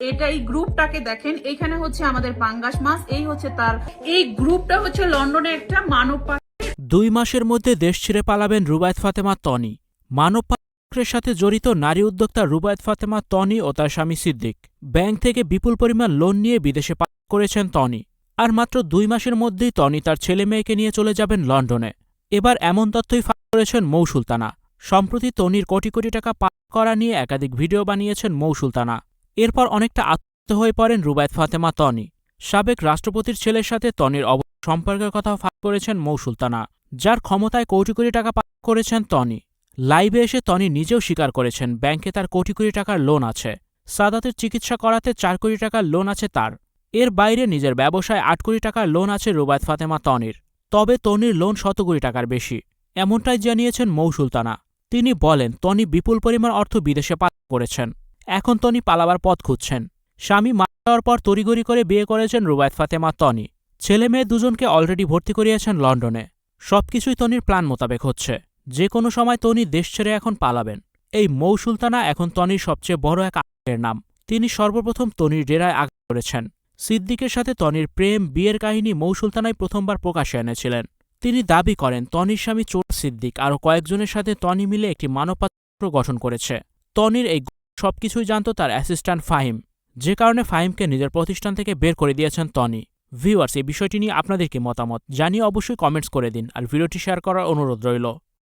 এটা এই গ্রুপটাকে দেখেন। এখানে হচ্ছে আমাদের পাঙ্গাস মাছ, এই হচ্ছে তার, এই গ্রুপটা হচ্ছে লন্ডনে একটা মানব দুই মাসের মধ্যে দেশ ছেড়ে পালাবেন রুবায়েত ফাতেমা তনি। মানব পাচারের সাথে জড়িত নারী উদ্যোক্তা রুবায়েত ফাতেমা তনি ও তার স্বামী সিদ্দিক। ব্যাংক থেকে বিপুল পরিমাণ লোন নিয়ে বিদেশে পাচার করেছেন তনি। আর মাত্র দুই মাসের মধ্যেই তনি তার ছেলে মেয়েকে নিয়ে চলে যাবেন লন্ডনে। এবার এমন তথ্যই ফাঁস করেছেন মৌ সুলতানা সম্প্রতি তনির কোটি কোটি টাকা পাচার করা নিয়ে একাধিক ভিডিও বানিয়েছেন মৌ সুলতানা এরপর অনেকটা আত্মহত হয়ে পড়েন রুবায়েত ফাতেমা তনি। সাবেক রাষ্ট্রপতির ছেলের সাথে তনির অব সম্পর্কের কথাও ফাঁস করেছেন মৌ সুলতানা, যার ক্ষমতায় কোটি কোটি টাকা পাচার করেছেন তনি। লাইভে এসে তনি নিজেও স্বীকার করেছেন, ব্যাংকে তার কোটি কোটি টাকার লোন আছে। সাদাতের চিকিৎসা করাতে চার কোটি টাকার লোন আছে তার। এর বাইরে নিজের ব্যবসায় আট কোটি টাকার লোন আছে রুবায়ত ফাতেমা তনির। তবে তনির লোন শত কোটি টাকার বেশি। এমনটাই জানিয়েছেন মৌ সুলতানা। তিনি বলেন, তনি বিপুল পরিমাণ অর্থ বিদেশে পাচার করেছেন। এখন তনি পালাবার পথ খুঁজছেন। স্বামী মারা যাওয়ার পর তড়িগড়ি করে বিয়ে করেছেন রুবায়ত ফাতেমা তনি ছেলে মেয়ে দুজনকে অলরেডি ভর্তি করিয়েছেন লন্ডনে। সবকিছুই তনির প্ল্যান মোতাবেক হচ্ছে। যে কোনো সময় তনি দেশ ছেড়ে এখন পালাবেন। এই মৌ সুলতানা এখন তনির সবচেয়ে বড় এক আগ্রহের নাম। তিনি সর্বপ্রথম তনির ডেরায় আঘাত করেছেন। সিদ্দিকের সাথে তনির প্রেম, বিয়ের কাহিনী মৌ সুলতানাই প্রথমবার প্রকাশে এনেছিলেন। তিনি দাবি করেন তনির স্বামী চোর সিদ্দিক, আরও কয়েকজনের সাথে তনি মিলে একটি মানবপাত্র গঠন করেছে। তনির এই সবকিছুই জানত তার অ্যাসিস্ট্যান্ট ফাহিম। যে কারণে ফাহিমকে নিজের প্রতিষ্ঠান থেকে বের করে দিয়েছেন টনি। ভিউয়ার্স, এই বিষয়টি নিয়ে আপনাদের কি মতামত? জানিয়ে অবশ্যই কমেন্টস করে দিন আর ভিডিওটি শেয়ার করার অনুরোধ রইল।